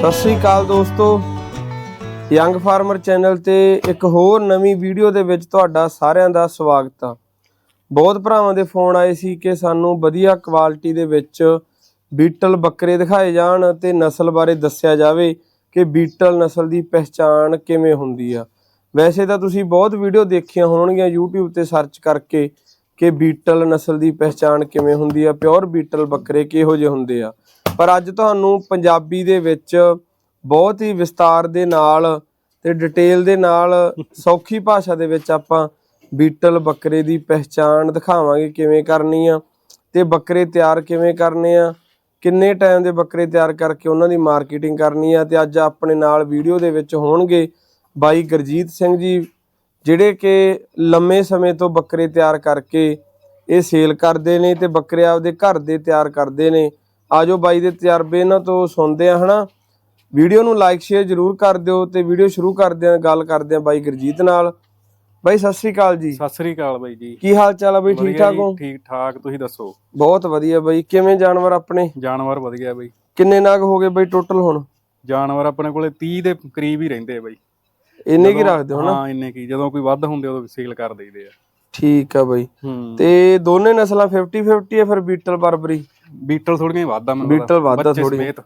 ਸਤਿ ਸ੍ਰੀ ਅਕਾਲ ਦੋਸਤੋ। Young farmer channel ਤੇ ਇੱਕ ਹੋਰ ਨਵੀਂ ਵੀਡੀਓ ਦੇ ਵਿੱਚ ਤੁਹਾਡਾ ਸਾਰਿਆਂ ਦਾ ਸਵਾਗਤ ਆ। ਬਹੁਤ ਭਰਾਵਾਂ ਦੇ ਫੋਨ ਆਏ ਸੀ ਕਿ ਸਾਨੂੰ ਵਧੀਆ ਕੁਆਲਿਟੀ ਦੇ ਵਿੱਚ ਬੀਟਲ ਬੱਕਰੇ ਦਿਖਾਏ ਜਾਣ ਤੇ ਨਸਲ ਬਾਰੇ ਦੱਸਿਆ ਜਾਵੇ ਕਿ ਬੀਟਲ ਨਸਲ ਦੀ ਪਹਿਚਾਣ ਕਿਵੇਂ ਹੁੰਦੀ ਆ। ਵੈਸੇ ਤਾਂ ਤੁਸੀਂ ਬਹੁਤ ਵੀਡੀਓ ਦੇਖੀਆਂ ਹੋਣਗੀਆਂ YouTube ਤੇ ਸਰਚ ਕਰਕੇ ਕਿ ਬੀਟਲ ਨਸਲ ਦੀ ਪਹਿਚਾਣ ਕਿਵੇਂ ਹੁੰਦੀ ਆ ਪਿਓਰ ਬੀਟਲ ਬੱਕਰੇ ਕਿਹੋ ਜਿਹੇ ਹੁੰਦੇ ਆ। ਪਰ ਅੱਜ ਤੁਹਾਨੂੰ ਪੰਜਾਬੀ ਦੇ ਵਿੱਚ ਬਹੁਤ ਹੀ ਵਿਸਤਾਰ ਦੇ ਨਾਲ ਤੇ ਡਿਟੇਲ ਦੇ ਨਾਲ ਸੌਖੀ ਭਾਸ਼ਾ ਦੇ ਵਿੱਚ ਆਪਾਂ ਬੀਟਲ ਬੱਕਰੇ ਦੀ ਪਹਿਚਾਣ ਦਿਖਾਵਾਂਗੇ ਕਿਵੇਂ ਕਰਨੀ ਆ ਤੇ ਬੱਕਰੇ ਤਿਆਰ ਕਿਵੇਂ ਕਰਨੇ ਆ, ਕਿੰਨੇ ਟਾਈਮ ਦੇ ਬੱਕਰੇ ਤਿਆਰ ਕਰਕੇ ਉਹਨਾਂ ਦੀ ਮਾਰਕੀਟਿੰਗ ਕਰਨੀ ਆ ਤੇ ਅੱਜ ਆਪਣੇ ਨਾਲ ਵੀਡੀਓ ਦੇ ਵਿੱਚ ਹੋਣਗੇ ਬਾਈ ਗੁਰਜੀਤ ਸਿੰਘ ਜੀ, ਜਿਹੜੇ ਕਿ ਲੰਮੇ ਸਮੇਂ ਤੋਂ ਬੱਕਰੇ ਤਿਆਰ ਕਰਕੇ ਇਹ ਸੇਲ ਕਰਦੇ ਨੇ ਤੇ ਬੱਕਰੇ ਆਪਦੇ ਘਰ ਦੇ ਤਿਆਰ ਕਰਦੇ ਨੇ। ਆਜੋ ਬਾਈ ਦੇ ਤਜਰਬੇ ਇਹਨਾਂ ਤੋਂ ਸੁਣਦੇ ਆ ਹਨਾ? ਵੀਡੀਓ ਨੂੰ ਲਾਈਕ ਸ਼ੇਅਰ ਜਰੂਰ ਕਰ ਦਿਓ ਤੇ ਵੀਡੀਓ ਸ਼ੁਰੂ ਕਰਦੇ ਆ ਗੱਲ ਕਰਦੇ ਆ ਬਾਈ ਗੁਰਜੀਤ ਨਾਲ। ਬਾਈ ਸਤਿ ਸ੍ਰੀ ਅਕਾਲ ਜੀ। ਸਤਿ ਸ੍ਰੀ ਅਕਾਲ ਬਾਈ ਜੀ। ਕੀ ਹਾਲ ਚਾਲ ਆ ਬਾਈ ਠੀਕ ਠਾਕ ਹੋ? ਠੀਕ ਠਾਕ ਤੁਸੀਂ ਦੱਸੋ? ਬਹੁਤ ਵਧੀਆ ਬਾਈ। ਕਿਵੇਂ ਜਾਨਵਰ ਆਪਣੇ? ਜਾਨਵਰ ਵਧੀਆ ਬਾਈ। ਕਿੰਨੇ ਨਾਗ ਹੋ ਗਏ ਬਾਈ ਟੋਟਲ ਹੁਣ? ਜਾਨਵਰ ਆਪਣੇ ਕੋਲੇ 30 ਦੇ ਕਰੀਬ ਹੀ ਰਹਿੰਦੇ ਆ ਬਾਈ। ਇੰਨੇ ਕੀ ਰੱਖਦੇ ਹੋ ਨਾ ਹਾਂ ਇੰਨੇ ਕੀ। ਜਦੋਂ ਕੋਈ ਵੱਧ ਹੁੰਦੇ ਉਦੋਂ ਸੇਲ ਕਰ ਦਈਦੇ ਆ। ਠੀਕ ਆ ਬਾਈ। ਹੂੰ। ਤੇ ਦੋਨੇ ਨਸਲਾਂ 50 50 ਹੈ ਫਿਰ ਬੀਟਲ ਬਰਬਰੀ? ਬੀਟਲ ਥੋੜੀਆਂ ਹੀ ਵੱਧ ਆ ਮੈਨੂੰ ਬੀਟਲ ਵੱਧ ਆ ਬੱਚੇ ਥੋੜ੍ਹੀ। ਸਮੇਤ।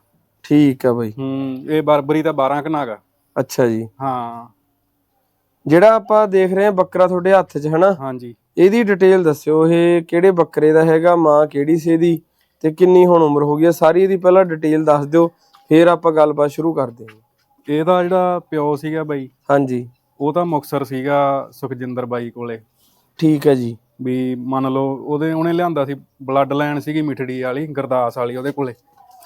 ਠੀਕ ਆ ਬਾਈ। ਹੂੰ ਇਹ ਬਰਬਰੀ ਤਾਂ 12 ਕਨਾਗਾ ਅੱਛਾ ਜੀ। ਹਾਂ। ਜਿਹੜਾ ਆਪਾਂ ਦੇਖ ਰਹੇ ਹਾਂ ਬੱਕਰਾ ਤੁਹਾਡੇ ਹੱਥ 'ਚ ਹਨਾ? ਹਾਂਜੀ। ਇਹਦੀ ਡਿਟੇਲ ਦੱਸਿਓ ਇਹ ਕਿਹੜੇ ਬੱਕਰੇ ਦਾ ਹੈਗਾ ਮਾਂ ਕਿਹੜੀ ਸੀ ਇਹਦੀ ਤੇ ਕਿੰਨੀ ਹੁਣ ਉਮਰ ਹੋ ਗਈ ਹੈ ਸਾਰੀ ਇਹਦੀ ਪਹਿਲਾਂ ਡਿਟੇਲ ਦੱਸ ਦਿਓ ਫਿਰ ਆਪਾਂ ਗੱਲਬਾਤ ਸ਼ੁਰੂ ਕਰਦੇ ਹਾਂ। ਇਹਦਾ ਜਿਹੜਾ ਪਿਓ ਸੀਗਾ ਬਾਈ ਹਾਂਜੀ। ਉਹ ਤਾਂ ਮੁਕਸਰ ਸੀਗਾ ਸੁਖਜਿੰਦਰ ਬਾਈ ਕੋਲੇ। ਠੀਕ ਹੈ ਜੀ। ਵੀ ਮੰਨ ਲਓ ਉਹਦੇ ਉਹਨੇ ਲਿਆਂਦਾ ਸੀ ਬਲੱਡ ਲਾਈਨ ਸੀਗੀ ਮਿਠੜੀ ਵਾਲੀ ਗਰਦਾਸ ਵਾਲੀ ਉਹਦੇ ਕੋਲੇ।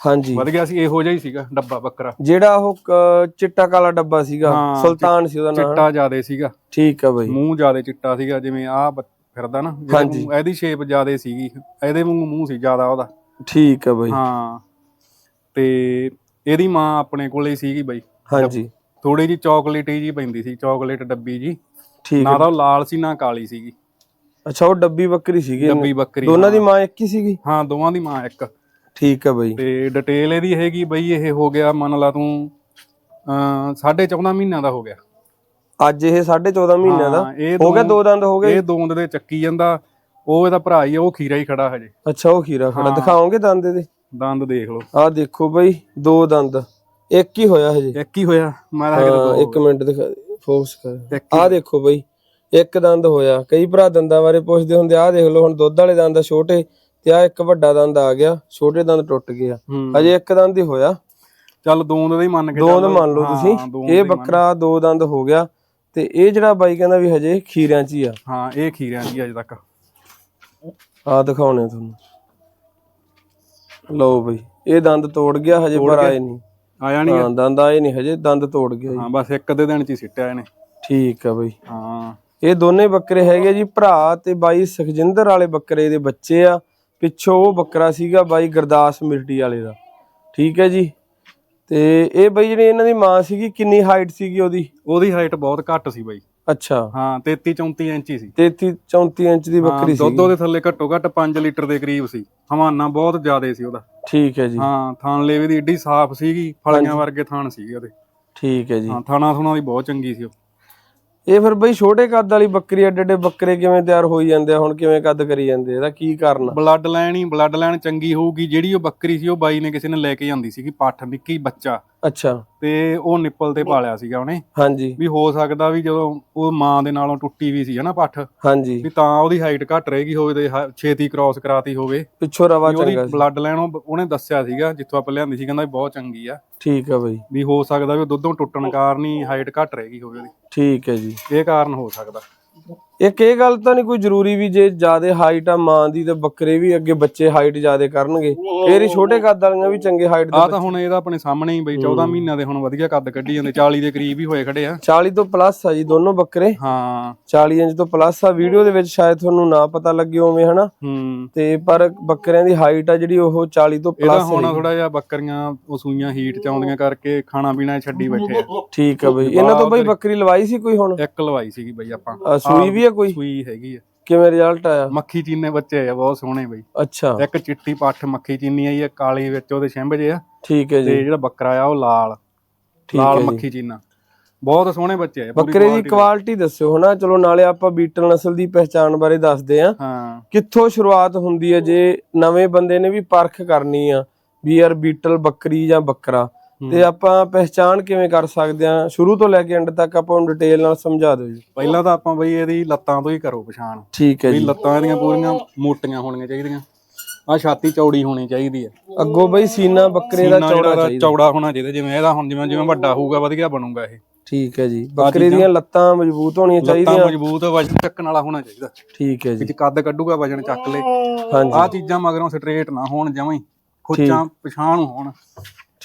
ਹਾਂਜੀ। ਵਧ ਗਿਆ ਸੀ ਇਹੋ ਜਿਹਾ ਹੀ ਸੀਗਾ ਡੱਬਾ ਬੱਕਰਾ। ਜਿਹੜਾ ਉਹ ਕ- ਚਿੱਟਾ ਕਾਲਾ ਡੱਬਾ ਸੀਗਾ ਹਾਂ, ਸੁਲਤਾਨ ਸੀ ਉਹਦਾ ਨਾਮ। ਚਿੱਟਾ ਜਿਆਦੇ ਸੀਗਾ। ਠੀਕ ਆ ਬਾਈ। ਮੂੰਹ ਜਿਆਦੇ ਚਿੱਟਾ ਸੀਗਾ ਜਿਵੇਂ ਆ ਫਿਰਦਾ ਨਾ ਹਾਂਜੀ। ਮੂੰਹ- ਇਹਦੀ ਸ਼ੇਪ ਜਿਆਦੇ ਸੀਗੀ। ਇਹਦੇ ਵਾਂਗੂ ਮੂੰਹ ਸੀ ਜ਼ਿਆਦਾ ਉਹਦਾ। ਠੀਕ ਆ ਬਾਈ। ਹਾਂ। ਤੇ ਇਹਦੀ ਮਾਂ ਆਪਣੇ ਕੋਲੇ ਹੀ ਸੀਗੀ ਬਾਈ। ਹਾਂਜੀ। ਥੋੜੀ ਜੀ ਚਾਕਲੇਟੀ ਜੀ ਪੈਂਦੀ ਸੀ ਚਾਕਲੇਟ ਡੱਬੀ ਜੀ ਠੀਕ ਨਾ ਤਾਂ ਉਹ ਲਾਲ ਸੀ ਨਾ ਕਾਲੀ ਸੀਗੀ। ਅੱਛਾ ਉਹ ਡੱਬੀ ਬੱਕਰੀ ਸੀਗੀ ਡੱਬੀ ਬੱਕਰੀ ਦੋਨਾਂ ਦੀ ਮਾਂ ਇੱਕ ਹੀ ਸੀਗੀ? ਹਾਂ ਦੋਵਾਂ ਦੀ ਮਾਂ ਇੱਕ। ਠੀਕ ਆ ਬਾਈ। ਤੇ ਡਿਟੇਲ ਇਹਦੀ ਹੈਗੀ ਬਈ ਇਹ ਹੋ ਗਿਆ ਮੰਨ ਲਾ ਤੂੰ ਅ 14.5 ਮਹੀਨਿਆਂ ਦਾ ਹੋ ਗਿਆ। ਅੱਜ ਇਹ 14.5 ਮਹੀਨਿਆਂ ਦਾ? ਹਾਂ, ਹੋ ਗਿਆ ਦੋ- ਦੋ ਦੰਦ ਹੋ ਗਏ? ਇਹ ਦੋਂਦ ਦੇ ਚੱਕੀ ਜਾਂਦਾ। ਉਹ ਇਹਦਾ ਭਰਾ ਹੀ ਉਹ ਖੀਰਾ ਹੀ ਖੜਾ ਹਜੇ। ਅੱਛਾ ਉਹ ਖੀਰਾ ਖੜਾ। ਹਾਂ। ਦਿਖਾਓਗੇ ਦੰਦ ਇਹਦੇ? ਦੰਦ ਦੇਖ ਲਓ। ਆਹ ਦੇਖੋ ਬਾਈ ਦੋ ਦੰਦ। ਇੱਕ ਹੀ ਹੋਇਆ ਹਜੇ। ਇੱਕ ਹੀ ਹੋਇਆ। ਮੈਂ ਤਾਂ ਹਾਂ ਇੱਕ ਮਿੰਟ ਦਿਖਾ ਫੋਕਸ ਕਰ। ਹੀ- ਆਹ ਦੇਖੋ ਬਾਈ ਇੱਕ ਦੰਦ ਹੋਇਆ। ਕਈ ਭਰਾ ਦੰਦਾਂ ਬਾਰੇ ਪੁੱਛਦੇ ਹੁੰਦੇ ਆਹ ਦੇਖ ਲਓ ਹੁਣ ਦੁੱਧ ਵਾਲੇ ਦੰਦ ਛੋਟੇ ਤੇ ਆ ਇੱਕ ਵੱਡਾ ਦੰਦ ਆ ਗਿਆ ਛੋਟੇ ਦੰਦ ਟੁੱਟ ਗਏ ਆ। ਹੂੰ। ਹਜੇ ਇੱਕ ਦੰਦ ਹੀ ਹੋਇਆ। ਚੱਲ ਦੋਂਦ ਦਾ ਹੀ ਮੰਨ ਕੇ ਦੋ ਮੰਨ ਲਓ ਹਾਂ, ਤੁਸੀਂ। ਇਹ ਦਾ ਹੀ। ਬੱਕਰਾ ਦੋ ਦੰਦ ਹੋ ਗਿਆ ਤੇ ਇਹ ਜਿਹੜਾ ਬਾਈ ਕਹਿੰਦਾ ਵੀ ਹਜੇ ਖੀਰਿਆਂ 'ਚ ਹੀ ਆ। ਹਾਂ ਇਹ ਖੀਰਿਆਂ ਦੀ ਅਜੇ ਤੱਕ। ਆ ਦਿਖਾਉਣੇ ਤੁਹਾਨੂੰ। ਲਓ ਬਈ ਇਹ ਦੰਦ ਤੋੜ ਗਿਆ ਹਜੇ ਪਰ? ਆਏ ਨਹੀਂ। ਆਇਆ ਨਹੀਂ ਹਾਂ ਦੰਦ ਆਏ ਨਹੀਂ ਹਜੇ ਦੰਦ ਤੋੜ ਗਿਆ ਜੀ। ਹਾਂ ਬਸ ਇੱਕ ਅੱਧੇ ਦਿਨ ਚ ਹੀ ਸਿੱਟਿਆ ਇਹਨੇ। ਠੀਕ ਆ ਬਈ। ਹਾਂ। ਇਹ ਦੋਨੇ ਬੱਕਰੇ ਹੈਗੇ ਜੀ ਭਰਾ ਤੇ ਬਾਈ ਸੁਖਜਿੰਦਰ ਵਾਲੇ ਬੱਕਰੇ ਦੇ ਬੱਚੇ ਆ। ਪਿੱਛੋਂ ਉਹ ਬੱਕਰਾ ਸੀਗਾ ਬਾਈ ਗੁਰਦਾਸ ਮਿਰਟੀ ਵਾਲੇ ਦਾ। ਠੀਕ ਹੈ ਜੀ। ਤੇ ਇਹ ਬਈ ਜਿਹੜੀ ਇਹਨਾਂ ਦੀ ਮਾਂ ਸੀਗੀ ਕਿੰਨੀ ਹਾਈਟ ਸੀਗੀ ਉਹਦੀ? ਉਹਦੀ ਹਾਈਟ ਬਹੁਤ ਘੱਟ ਸੀ ਬਾਈ। ਅੱਛਾ। ਹਾਂ 33 34 ਇੰਚ ਹੀ ਸੀ। 33 34 ਇੰਚ ਦੀ ਬੱਕਰੀ ਦੁੱਧ ਸੀਗੀ। ਉਹਦੇ ਥੱਲੇ ਘੱਟੋ ਘੱਟ 5 ਲੀਟਰ ਦੇ ਕਰੀਬ ਸੀ। ਹਵਾਨਾ ਬਹੁਤ ਜ਼ਿਆਦੇ ਸੀ ਉਹਦਾ। ਠੀਕ ਹੈ ਜੀ। ਹਾਂ ਥਾਣ ਲੇਵੇ ਦੀ ਏਡੀ ਸਾਫ਼ ਸੀਗੀ ਫਲੀਆਂ ਵਰਗੇ ਥਾਣ ਸੀਗੇ ਉਹਦੇ। ਠੀਕ ਹੈ ਜੀ। ਹਾਂ ਥਾਣਾ ਥੁਣਾ ਦੀ ਬਹੁਤ ਚੰਗੀ ਸੀ ਉਹ। ਇਹ ਫਿਰ ਬਈ ਛੋਟੇ ਕੱਦ ਵਾਲੀ ਬੱਕਰੀ ਐਡੇ ਐਡੇ ਬੱਕਰੇ ਕਿਵੇਂ ਤਿਆਰ ਹੋਈ ਜਾਂਦੇ ਆ ਹੁਣ ਕਿਵੇਂ ਕੱਦ ਕਰੀ ਜਾਂਦੇ? ਇਹਦਾ ਕੀ ਕਾਰਨ? ਬਲੱਡ ਲਾਈਨ ਹੀ ਬਲੱਡ ਲਾਈਨ ਚੰਗੀ ਹੋਊਗੀ ਜਿਹੜੀ ਉਹ ਬੱਕਰੀ ਸੀ ਉਹ ਬਾਈ ਨੇ ਕਿਸੇ ਨੇ ਲੈ ਕੇ ਜਾਂਦੀ ਸੀਗੀ ਪੱਠ ਨਿੱਕੀ ਬੱਚਾ। ਅੱਛਾ। ਤੇ ਉਹ ਨਿੱਪਲ ਤੇ ਪਾਲਿਆ ਸੀਗਾ ਉਹਨੇ। ਹਾਂਜੀ। ਵੀ ਹੋ ਸਕਦਾ ਵੀ ਜਦੋਂ ਉਹ ਮਾਂ ਦੇ ਨਾਲੋਂ ਟੁੱਟੀ ਵੀ ਸੀ ਹਨਾ ਪੱਠ ਹਾਂਜੀ। ਵੀ ਤਾਂ ਉਹਦੀ ਹਾਈਟ ਘੱਟ ਰਹੇਗੀ ਹੋਵੇ ਤੇ ਹ- ਛੇਤੀ ਕ੍ਰਾਸ ਕਰਾਤੀ ਹੋਵੇ। ਪਿੱਛੋਂ ਰਵਾ ਵੀ ਉਹਦੀ ਚੰਗਾ ਸੀ। ਬਲੱਡ ਲਾਈਨ ਉਹਨੇ ਦੱਸਿਆ ਸੀਗਾ ਜਿੱਥੋਂ ਆਪਾਂ ਲਿਆਂਦੀ ਸੀ ਕਹਿੰਦਾ ਵੀ ਬਹੁਤ ਚੰਗੀ ਆ। ਠੀਕ ਆ ਬਈ। ਵੀ ਹੋ ਸਕਦਾ ਵੀ ਉਹ ਦੁੱਧੋਂ ਟੁੱਟਣ ਕਾਰਨ ਹੀ ਹਾਈਟ ਘੱਟ ਰਹੇਗੀ ਹੋਵੇ ਉਹਦੀ। ਠੀਕ ਹੈ ਜੀ। ਇਹ ਕਾਰਨ ਹੋ ਸਕਦਾ। ਇੱਕ ਇਹ ਗੱਲ ਤਾਂ ਨਹੀਂ ਕੋਈ ਜ਼ਰੂਰੀ ਵੀ ਜੇ ਜ਼ਿਆਦਾ ਹਾਈਟ ਆ ਮਾਂ ਦੀ ਤੇ ਬੱਕਰੇ ਵੀ ਅੱਗੇ ਬੱਚੇ ਹਾਈਟ ਜ਼ਿਆਦਾ ਕਰਨਗੇ। ਫੇਰ ਹੀ ਛੋਟੇ ਕੱਦ ਵਾਲੀਆਂ ਵੀ ਚੰਗੇ ਹਾਈਟ ਆ ਦੇ ਤਾਂ ਹੁਣ ਇਹਦਾ ਆਪਣੇ ਸਾਹਮਣੇ ਹੀ ਬਈ 14 ਮਹੀਨਿਆਂ ਦੇ ਹੁਣ ਵਧੀਆ ਕੱਦ ਕੱਢੀ ਜਾਂਦੇ 40 ਦੇ ਕਰੀਬ ਹੀ ਹੋਏ ਖੜੇ ਆ। 40 ਤੋਂ ਪਲੱਸ ਆ ਜੀ ਦੋਨੋਂ ਬੱਕਰੇ। ਹਾਂ। 40 ਇੰਚ ਤੋਂ ਪਲੱਸ ਆ। ਵੀਡੀਓ ਦੇ ਵਿੱਚ ਸ਼ਾਇਦ ਤੁਹਾਨੂੰ ਨਾ ਪਤਾ ਲੱਗੇ ਹੋਵੇ ਹਨਾ। ਹੂੰ। ਤੇ ਪਰ ਬੱਕਰਿਆਂ ਦੀ ਹਾਈਟ ਆ ਜਿਹੜੀ ਉਹ 40 ਤੋਂ ਇਹਦਾ ਪਲੱਸ ਹੁਣ ਹੈ ਥੋੜਾ ਜਿਹਾ ਬੱਕਰੀਆਂ ਉਹ ਸੂਈਆਂ ਹੀਟ ਚ ਆਉਂਦੀਆਂ ਕਰਕੇ ਖਾਣਾ ਪੀਣਾ ਛੱਡੀ ਬੈਠੇ ਆ। ਠੀਕ ਆ ਬਈ। ਇਹਨਾਂ ਤੋਂ ਬਈ ਬੱਕਰੀ ਲਵਾਈ ਸੀ ਕੋਈ ਹੁਣ? ਇੱਕ ਲਵਾਈ ਸੀਗੀ ਬਈ ਆਪਾਂ। ਆ, ਸੂਈ ਵੀ ਆ ਕੋਈ? ਸੂਈ ਹੈਗੀ ਆ। ਕਿਵੇਂ ਰਿਜ਼ਲਟ ਆਇਆ? ਮੱਖੀ ਚੀਨੇ ਬੱਚੇ ਆ ਬਹੁਤ ਸੋਹਣੇ ਬਈ। ਅੱਛਾ। ਇੱਕ ਚਿੱਟੀ ਪੱਠ ਮੱਖੀ ਚੀਨੀ ਆਈ ਆ ਕਾਲੀ ਵਿੱਚ ਉਹਦੇ ਛਿੰਭ ਜੇ ਆ। ਠੀਕ ਹੈ ਤੇ ਜੀ। ਜਿਹੜਾ ਬੱਕਰਾ ਆ ਉਹ ਲਾਲ। ਠੀਕ ਲਾਲ। ਮੱਖੀ ਚੀਨਾ। ਬਹੁਤ ਸੋਹਣੇ ਬੱਚੇ ਆ ਬੱਕਰੇ ਦੀ ਕੁਆਲਿਟੀ ਦੱਸਿਓ ਹਨਾ। ਚਲੋ ਨਾਲੇ ਆਪਾਂ ਬੀਟਲ ਨਸਲ ਦੀ ਪਹਿਚਾਣ ਬਾਰੇ ਦੱਸਦੇ ਆ। ਹਾਂ। ਕਿੱਥੋਂ ਸ਼ੁਰੂਆਤ ਹੁੰਦੀ ਹੈ ਜੇ ਨਵੇਂ ਬੰਦੇ ਨੇ ਵੀ ਪਰਖ ਕਰਨੀ ਆ ਵੀ ਯਾਰ ਬੀਟਲ ਬੱਕਰੀ ਜਾਂ ਬੱਕਰਾ। ਤੇ ਆਪਾਂ ਪਹਿਚਾਣ ਕਿਵੇਂ ਕਰ ਸਕਦੇ ਆ ਸ਼ੁਰੂ ਤੋਂ ਲੈ ਕੇ ਐਂਡ ਤੱਕ ਆਪਾਂ ਨੂੰ ਡਿਟੇਲ ਨਾਲ ਸਮਝਾ ਦਿਓ ਜੀ। ਪਹਿਲਾਂ ਤਾਂ ਆਪਾਂ ਬਈ ਇਹਦੀ ਲੱਤਾਂ ਤੋਂ ਹੀ ਕਰੋ ਪਛਾਣ। ਠੀਕ ਹੈ ਵੀ ਜੀ। ਲੱਤਾਂ ਇਹਦੀਆਂ ਪੂਰੀਆਂ ਮੋਟੀਆਂ ਹੋਣੀਆਂ ਚਾਹੀਦੀਆਂ। ਆ ਛਾਤੀ ਚੌੜੀ ਹੋਣੀ ਚਾਹੀਦੀ ਹੈ। ਅੱਗੋਂ ਬਈ ਸੀਨਾ ਬੱਕਰੇ ਦਾ ਚੌੜਾ ਚਾਹੀਦਾ। ਚੌੜਾ ਹੋਣਾ ਚਾਹੀਦਾ। ਜਿਵੇਂ ਇਹਦਾ ਹੁਣ ਜਿਵੇਂ ਜਿਵੇਂ ਵੱਡਾ ਹੋਊਗਾ ਵਧੀਆ ਬਣੂਗਾ ਇਹ। ਠੀਕ ਹੈ ਜੀ। ਬੱਕਰੇ ਦੀਆਂ ਲੱਤਾਂ ਮਜ਼ਬੂਤ ਹੋਣੀਆਂ ਲੱਤਾਂ ਚਾਹੀਦੀਆਂ। ਮਜ਼ਬੂਤ ਵਜਨ ਚੱਕਣ ਵਾਲਾ ਹੋਣਾ ਚਾਹੀਦਾ। ਠੀਕ ਹੈ ਜੀ। ਵਿੱਚ ਕੱਦ ਕੱਢੂਗਾ ਵਜਨ ਚੱਕ ਲੇ। ਹਾਂਜੀ। ਆਹ ਚੀਜ਼ਾਂ ਮਗਰੋਂ ਸਟ੍ਰੇਟ ਨਾ ਹੋਣ ਜਮਾਂ ਹੀ। ਖੁੱਚਾਂ ਪਛਾਣ ਹੋਣ।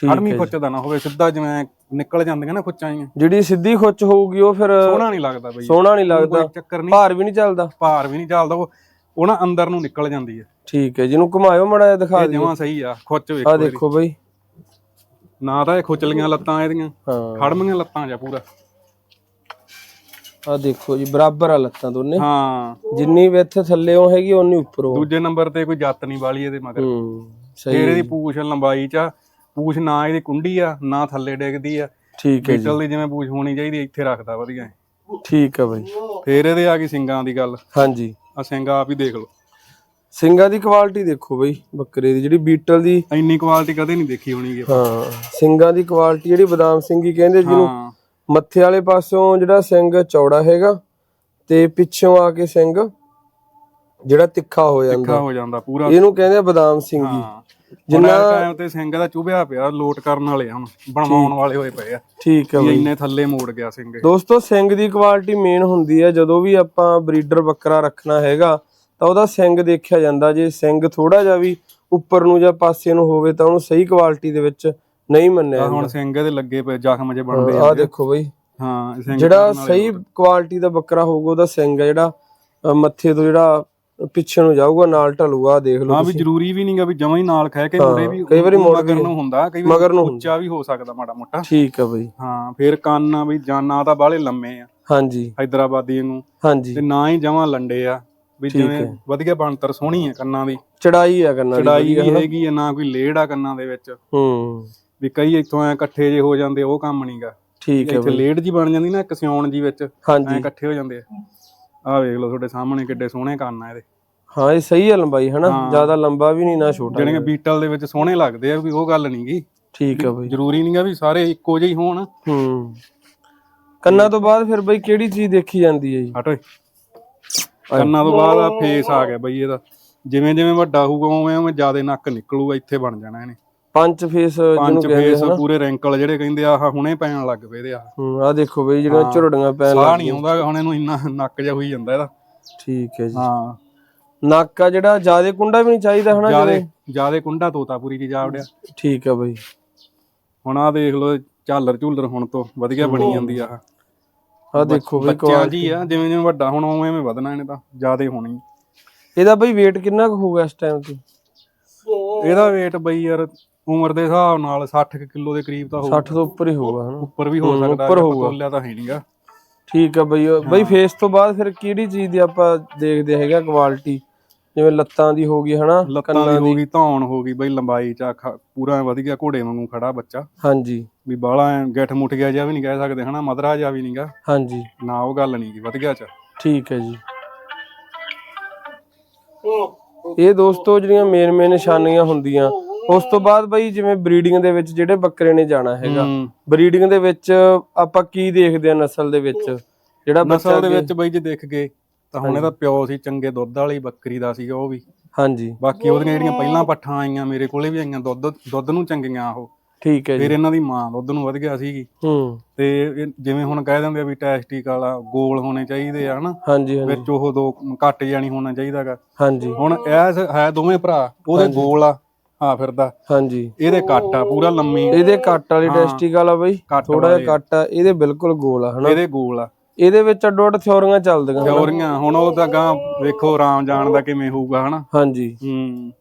ਹੈ ਖੁੱਚ ਦਾ ਨਾ ਹੋਵੇ ਸਿੱਧਾ ਜਿਵੇਂ ਨਿਕਲ ਜਾਂਦੀਆਂ ਨਾ ਖੁੱਚਾਂ ਹੀ ਜਿਹੜੀ ਸਿੱਧੀ ਖੁੱਚ ਹੋਊਗੀ ਉਹ ਫਿਰ ਸੋਹਣਾ ਨਹੀਂ ਲੱਗਦਾ ਬਈ। ਸੋਹਣਾ ਨਹੀਂ ਲੱਗਦਾ। ਭਾਰ ਵੀ ਨਹੀਂ ਚੱਲਦਾ। ਭਾਰ ਵੀ ਨਹੀਂ ਚੱਲਦਾ। ਉਹ ਉਹ ਨਾ ਅੰਦਰ ਨੂੰ ਨਿਕਲ ਜਾਂਦੀ ਹੈ। ਠੀਕ ਹੈ ਜਿਹਨੂੰ ਘੁਮਾਇਓ ਮੜਾ ਜਿਹਾ ਦਿਖਾ ਦਿਓ। ਜਮਾਂ ਸਹੀ ਆ। ਖੁੱਚ ਆ ਵੇਖੋ ਇਹਦੀ। ਦੇਖੋ ਬਈ। ਨਾ ਤਾਂ ਇਹ ਖੁੱਚਲੀਆਂ ਲੱਤਾਂ ਇਹਦੀਆਂ। ਹਾਂ। ਖੜਮੀਆਂ ਲੱਤਾਂ ਜਾਂ ਪੂਰਾ। ਆ ਦੇਖੋ ਜੀ ਬਰਾਬਰ ਆ ਲੱਤਾਂ ਦੋਨੇ। ਹਾਂ। ਜਿੰਨੀ ਵਿੱਥ ਥੱਲੇੋਂ ਹੈਗੀ ਓਨੀ ਉੱਪਰੋਂ। ਦੂਜੇ ਨੰਬਰ ਤੇ ਕੋਈ ਜੱਤ ਨਹੀਂ ਵਾਲੀ ਇਹਦੇ ਮਗਰ। ਹੂੰ ਸਹੀ। ਫੇਰ ਇਹਦੀ ਪੂਛ ਲੰਬਾਈ ਚ ਆ, ਪੂਛ ਨਾ ਇਹਦੀ ਕੁੰਡੀ ਆ ਨਾ ਥੱਲੇ ਡਿੱਗਦੀ ਆ। ਠੀਕ ਹੈ ਜੀ। ਬੀਟਲ ਦੀ ਜਿਵੇਂ ਪੂਛ ਹੋਣੀ ਚਾਹੀਦੀ ਇੱਥੇ ਰੱਖਦਾ ਵਧੀਆ। ਠੀਕ ਹੈ ਬਈ। ਫੇਰ ਇਹਦੇ ਆ ਗਈ ਸਿੰਗਾਂ ਦੀ ਗੱਲ। ਹਾਂਜੀ। ਆ ਸਿੰਘ ਆਪ ਹੀ ਦੇਖ ਲਓ। ਸਿੰਘਾਂ ਦੀ ਕੁਆਲਿਟੀ ਦੇਖੋ ਬਈ ਬੱਕਰੇ ਦੀ। ਜਿਹੜੀ ਬੀਟਲ ਦੀ ਇੰਨੀ ਕੁਆਲਿਟੀ ਕਦੇ ਨਹੀਂ ਦੇਖੀ ਹੋਣੀ ਗੀ ਹਾਂ ਸਿੰਘਾਂ ਦੀ ਕੁਆਲਿਟੀ ਜਿਹੜੀ ਬਦਾਮ ਸਿੰਘੀ ਕਹਿੰਦੇ ਜਿਹਨੂੰ ਮੱਥੇ ਵਾਲੇ ਪਾਸਿਓਂ ਜਿਹੜਾ ਸਿੰਘ ਚੌੜਾ ਹੈਗਾ ਤੇ ਪਿੱਛੋਂ ਆ ਕੇ ਸਿੰਘ ਜਿਹੜਾ ਤਿੱਖਾ ਹੋ ਤਿੱਖਾ ਜਾਂਦਾ ਹੋ ਜਾਂਦਾ ਪੂਰਾ। ਇਹਨੂੰ ਕਹਿੰਦੇ ਆ ਬਦਾਮ ਸਿੰਘੀ ਹਾਂ। ਜਿੰਨਾ ਟਾਈਮ ਤੇ ਸਿੰਘ ਦਾ ਚੁਭਿਆ ਪਿਆ ਲੋਟ ਕਰਨ ਵਾਲੇ ਆ ਹੁਣ ਬਣਵਾਉਣ ਵਾਲੇ ਹੋਏ ਪਏ ਆ। ਠੀਕ ਹੈ ਵੀ ਬਈ। ਇੰਨੇ ਥੱਲੇ ਮੋੜ ਗਿਆ ਸਿੰਘ ਇਹ। ਦੋਸਤੋ ਸਿੰਘ ਦੀ ਕੁਆਲਿਟੀ ਮੇਨ ਹੁੰਦੀ ਹੈ ਜਦੋਂ ਵੀ ਆਪਾਂ ਬਰੀਡਰ ਬੱਕਰਾ ਰੱਖਣਾ ਹੈਗਾ ਤਾਂ ਉਹਦਾ ਸਿੰਘ ਦੇਖਿਆ ਜਾਂਦਾ। ਜੇ ਸਿੰਘ ਥੋੜਾ ਜਿਹਾ ਵੀ ਉੱਪਰ ਨੂੰ ਜਾਂ ਪਾਸੇ ਨੂੰ ਹੋਵੇ ਤਾਂ ਉਹਨੂੰ ਸਹੀ ਕੁਆਲਿਟੀ ਦੇ ਵਿੱਚ ਨਹੀਂ ਮੰਨਿਆ ਆਹ ਹੁਣ ਸਿੰਘ ਇਹਦੇ ਲੱਗੇ ਪਏ ਜ਼ਖਮ ਜੇ ਬਣਦੇ ਆ ਆ। ਦੇਖੋ ਬਈ। ਹਾਂ ਸਿੰਘ ਜਿਹੜਾ ਸਹੀ ਕੁਆਲਿਟੀ ਦਾ ਬੱਕਰਾ ਹੋਊਗਾ ਉਹਦਾ ਸਿੰਘ ਹੈ ਜਿਹੜਾ ਅ, ਮੱਥੇ ਤੋਂ ਜਿਹੜਾ ਪਿੱਛੇ ਨੂੰ ਜਾਊਗਾ ਨਾਲ ਢਲੂਗਾ ਦੇਖ ਲਓ ਹਾਂ ਵੀ ਜ਼ਰੂਰੀ ਵੀ ਨਹੀਂਗਾ ਵੀ ਜਮਾਂ ਹੀ ਨਾਲ ਖਹਿ ਕੇ ਹਾਂ, ਵੀ ਕਈ ਵਾਰੀ ਮੁੜ ਮਗਰ ਨੂੰ ਹੁੰਦਾ ਕਈ ਵਾਰੀ ਉੱਚਾ ਵੀ ਹੋ ਸਕਦਾ ਮਾੜਾ ਮੋਟਾ। ਠੀਕ ਆ ਬਈ। ਹਾਂ ਫਿਰ ਕੰਨ ਆ ਵੀ ਜਾਨਾ ਤਾਂ ਬਾਹਲੇ ਲੰਮੇ ਆ। ਹਾਂਜੀ। ਹైదరాబాਦੀ ਨੂੰ। ਹਾਂਜੀ। ਤੇ ਨਾ ਹੀ ਜਮਾਂ ਲੰਡੇ ਆ ਵੀ ਜਿਵੇਂ ਵਧੀਆ ਬਣਤਰ ਸੋਹਣੀ ਆ ਕੰਨਾਂ ਦੀ। ਚੜਾਈ ਆ ਕਰਨਾ ਚੜਾਈ ਵੀ ਹੈਗੀ ਨਾ ਕੋਈ ਲੇੜ ਆ ਕੰਨਾਂ ਦੇ ਵਿੱਚ। ਹੂੰ। ਵੀ ਕਈ ਇੱਥੋਂ ਐ ਇਕੱਠੇ ਜੇ ਹੋ ਜਾਂਦੇ ਉਹ ਕੰਮ ਨਹੀਂਗਾ ਠੀਕ ਹੈ ਇੱਥੇ ਬਈ। ਲੇੜ ਜੀ ਬਣ ਜਾਂਦੀ ਨਾ ਇੱਕ ਸਿਉਣ ਜੀ ਵਿੱਚ ਐ ਇਕੱਠੇ ਹੋ ਜਾਂਦੇ ਆ। ਆਹ ਵੇਖ ਲਓ ਤੁਹਾਡੇ ਸਾਹਮਣੇ ਕਿੱਡੇ ਸੋਹਣੇ ਕੰਨ ਆ ਇਹਦੇ। ਹਾਂ ਇਹ ਸਹੀ ਹੈ ਲੰਬਾਈ ਹਨਾ। ਜ਼ਿਆਦਾ ਲੰਬਾ ਵੀ ਨਹੀਂ ਨਾ ਛੋਟਾ ਜਿਹੜੇ ਬੀਟਲ ਦੇ ਵਿੱਚ ਸੋਹਣੇ ਲੱਗਦੇ ਆ ਵੀ ਉਹ ਗੱਲ ਨਹੀਂਗੀ ਠੀਕ ਹੈ ਬਈ। ਜ਼ਰੂਰੀ ਨਹੀਂਗਾ ਵੀ ਸਾਰੇ ਇੱਕੋ ਜਿਹੇ ਹੀ ਹੋਣ। ਹੂੰ। ਕੰਨਾਂ ਤੋਂ ਬਾਅਦ ਫਿਰ ਬਈ ਕਿਹੜੀ ਚੀਜ਼ ਦੇਖੀ ਜਾਂਦੀ ਹੈ ਜੀ? ਹਟ ਓਏ। ਕੰਨਾਂ ਤੋਂ ਬਾਅਦ ਆ ਫੇਸ ਆ ਗਿਆ ਬਈ ਇਹਦਾ। ਜਿਵੇਂ ਜਿਵੇਂ ਵੱਡਾ ਹੋਊਗਾ ਉਵੇਂ ਉਵੇਂ ਜ਼ਿਆਦਾ ਨੱਕ ਨਿਕਲੂਗਾ ਇੱਥੇ ਬਣ ਜਾਣਾ ਇਹਨੇ। ਪੰਜ ਫੇਸ ਜਿਹਨੂੰ ਪੰਜ ਕਹਿੰਦੇ ਫੇਸ ਹਨਾ। ਪੂਰੇ ਰੈਂਕਲ ਜਿਹੜੇ ਕਹਿੰਦੇ ਆ ਆਹ ਹੁਣੇ ਪੈਣ ਲੱਗ ਪਏ ਇਹਦੇ ਆ। ਹੂੰ ਆ ਦੇਖੋ ਬਈ ਜਿਹੜੀਆਂ ਝੁਰੜੀਆਂ ਪੈਣ ਸਾਹ ਨਹੀਂ ਆਉਂਦਾ ਹੁਣ ਇਹਨੂੰ ਇੰਨਾ ਨੱਕ ਜਿਹਾ ਹੋਈ ਜਾਂਦਾ ਇਹਦਾ। ਠੀਕ ਹੈ ਜੀ। ਹਾਂ। ਨੱਕ ਆ ਜਿਹੜਾ ਜਿਆਦੇ ਕੁੰਡਾ ਵੀ ਨਹੀਂ ਚਾਹੀਦਾ ਹਨਾ ਜਿਆਦੇ ਜਿਵੇਂ? ਜਿਆਦੇ ਕੁੰਡਾ ਤੋਤਾ ਪੂਰੀ ਚੀਜ਼ ਆਵੜਿਆ ਠੀਕ ਹੈ ਬਈ। ਹੁਣ ਆ ਦੇਖ ਲਓ ਝਾਲਰ ਝੂਲਰ ਹੁਣ ਤੋਂ ਵਧੀਆ ਬਣੀ ਜਾਂਦੀ ਆ ਆ ਦੇਖੋ ਬਈ ਬੱਚਿਆਂ ਜੀ ਆ ਜਿਵੇਂ ਜਿਵੇਂ ਵੱਡਾ ਹੁਣ ਉਵੇਂ ਉਵੇਂ ਵਧਣਾ ਇਹਨੇ ਤਾਂ ਜਿਆਦੇ ਹੋਣੀ। ਇਹਦਾ ਬਈ weight ਕਿੰਨਾ ਕੁ ਹੋਊਗਾ ਇਸ ਟਾਈਮ ਤੇ? ਇਹਦਾ weight ਬਈ ਯਾਰ ਉਮਰ ਦੇ ਹਿਸਾਬ ਨਾਲ 60 ਕਿਲੋ ਦੇ ਕਰੀਬ ਤਾਂ ਹੋਊ 60 ਤੋਂ ਉੱਪਰ ਹੀ ਹੋਊਗਾ ਹਨਾ? ਉੱਪਰ ਵੀ ਹੋ ਸਕਦਾ ਉੱਪਰ ਹੈ ਹੋਊਗਾ। ਪਤੋਲਿਆ ਤਾਂ ਹੈ ਨਹੀਂਗਾ। ਠੀਕ ਹੈ ਬਈ ਉਹ- ਬਈ ਫੇਸ ਤੋਂ ਬਾਅਦ ਫਿਰ ਕਿਹੜੀ ਚੀਜ਼ ਦੀ ਆਪਾਂ ਦੇਖਦੇ ਹੈਗਾ ਕੁਆਲਿਟੀ ਜਿਵੇਂ ਲੱਤਾਂ ਦੀ ਹੋ ਗਈ ਹਨਾ? ਲੱਤਾਂ ਦੀ ਹੋ ਗਈ ਧੌਣ ਹੋ ਗਈ ਬਈ ਲੰਬਾਈ ਚ ਖ- ਪੂਰਾ ਐਂ ਵਧੀਆ ਘੋੜੇ ਵਾਂਗੂ ਖੜਾ ਬੱਚਾ। ਹਾਂਜੀ। ਵੀ ਬਾਹਲਾ ਐਂ ਗਿੱਠ ਮੁੱਠ ਗਿਆ ਜਿਹਾ ਵੀ ਨਹੀਂ ਕਹਿ ਸਕਦੇ ਹਨਾ? ਮਦਰਾ ਜਿਹਾ ਵੀ ਨਹੀਂਗਾ। ਹਾਂਜੀ। ਨਾ ਉਹ ਗੱਲ ਨਹੀਂਗੀ ਵਧੀਆ ਚ। ਠੀਕ ਹੈ ਜੀ। ਇਹ ਦੋਸਤੋ ਜਿਹੜੀਆਂ ਮੇਨ ਮੇਨ ਨਿਸ਼ਾਨੀਆਂ ਹੁੰਦੀਆਂ ਉਸ ਤੋਂ ਬਾਅਦ ਬਈ ਜਿਵੇਂ ਬਰੀਡਿੰਗ ਦੇ ਵਿੱਚ ਜਿਹੜੇ ਬੱਕਰੇ ਨੇ ਜਾਣਾ ਹੈਗਾ। ਬਰੀਡਿੰਗ ਦੇ ਵਿੱਚ ਆਪਾਂ ਕੀ ਦੇਖਦੇ ਆ ਨਸਲ ਦੇ ਵਿੱਚ? ਜਿਹੜਾ ਨਸਲ ਦੇ ਵਿੱਚ ਬਈ ਜੇ ਦੇਖ ਗਏ ਤਾਂ ਹੁਣ ਇਹਦਾ ਪਿਓ ਸੀ ਚੰਗੇ ਦੁੱਧ ਵਾਲੀ ਬੱਕਰੀ ਦਾ ਸੀਗਾ ਉਹ ਵੀ। ਹਾਂਜੀ। ਬਾਕੀ ਉਹਦੀਆਂ ਜਿਹੜੀਆਂ ਪਹਿਲਾਂ ਪੱਠਾਂ ਆਈਆਂ ਮੇਰੇ ਕੋਲੇ ਵੀ ਆਈਆਂ ਦੁੱਧ ਦੁੱਧ ਨੂੰ ਚੰਗੀਆਂ ਉਹ। ਠੀਕ ਹੈ ਜੀ। ਫਿਰ ਇਹਨਾਂ ਦੀ ਮਾਂ ਦੁੱਧ ਨੂੰ ਵਧ ਗਿਆ ਸੀਗੀ। ਹੂੰ। ਤੇ ਇਹ ਜਿਵੇਂ ਹੁਣ ਕਹਿ ਦਿੰਦੇ ਆ ਵੀ ਟੈਸਟਿਕ ਵਾਲਾ ਗੋਲ ਹੋਣੇ ਚਾਹੀਦੇ ਆ ਹਨਾ? ਹਾਂਜੀ ਹਾਂਜੀ। ਵਿੱਚ ਉਹ ਦੋ ਘੱਟ ਜਾਣੀ ਹੋਣਾ ਚਾਹੀਦਾਗਾ ਹਾਂਜੀ। ਹੁਣ ਐਸ ਹੈ ਦੋਵੇਂ ਭਰਾ ਉਹਦੇ ਗੋਲ ਆ ਆ ਫਿਰਦਾ। ਹਾਂਜੀ। ਇਹਦੇ ਕੱਟ ਆ ਪੂਰਾ ਲੰਮੀ। ਇਹਦੇ ਕੱਟ ਵਾਲੀ ਟੈਸਟਿਕਲ ਆ ਬਈ ਕੱਟ ਥੋੜਾ ਜਿਹਾ ਕੱਟ ਆ ਇਹਦੇ ਬਿਲਕੁਲ ਗੋਲ ਆ ਹਨਾ? ਇਹਦੇ ਗੋਲ ਆ। ਇਹਦੇ ਵਿੱਚ ਅੱਡੋ ਅੱਡ ਥਿਉਰੀਆਂ ਚੱਲਦੀਆਂ। ਚੌਰੀਆਂ ਹੁਣ ਉਹ ਤਾਂ ਗਾਂ ਵੇਖੋ ਆਰਾਮ ਜਾਣ ਦਾ ਕਿਵੇਂ ਹੋਊਗਾ ਹਨਾ? ਹਾਂਜੀ। ਹੂੰ।